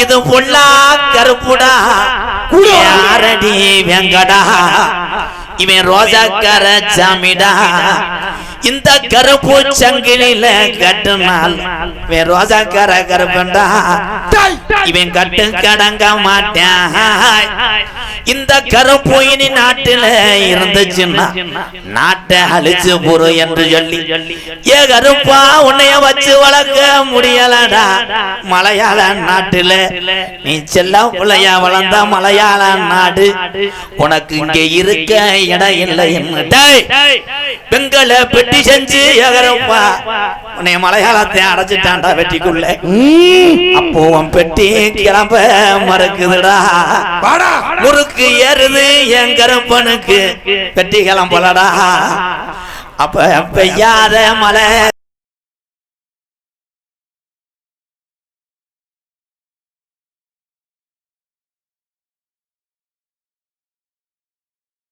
இது பொல்லா கருப்புடா. யாரடி வெங்கடா? இவன் ரோஜாக்கார சாமிடா இந்த கருப்பு சங்கிலில கட்டுனால் இவன் ரோஜாக்கார கருப்பண்டா. இவன் கட்டு கடங்க மாட்டான். இந்த கருப்பு இனி நாட்டில இருந்துச்சுன்னா நாட்டை அழிச்சு போரு என்று சொல்லி ஏ கருப்பா உன்னைய வச்சு வளர்க்க முடியலடா. மலையாள நாட்டுல நீ செல்ல பிள்ளையா வளர்ந்த மலையாள நாடு உனக்கு இங்க இருக்க இடம் இல்லை என்ன டேய், பெண்களை பெட்டி செஞ்சு எகரப்பா உன்னை மலையாளத்தை அடைச்சிட்டான்டா வெட்டிக்குள்ள. அப்போ உன் பெட்டி கிளம்ப மறுக்குதுடா. முறுக்கு ஏறுது என் கருப்பனுக்கு. பெட்டி கிளம்பலடா. அப்ப பெய்யாத மலை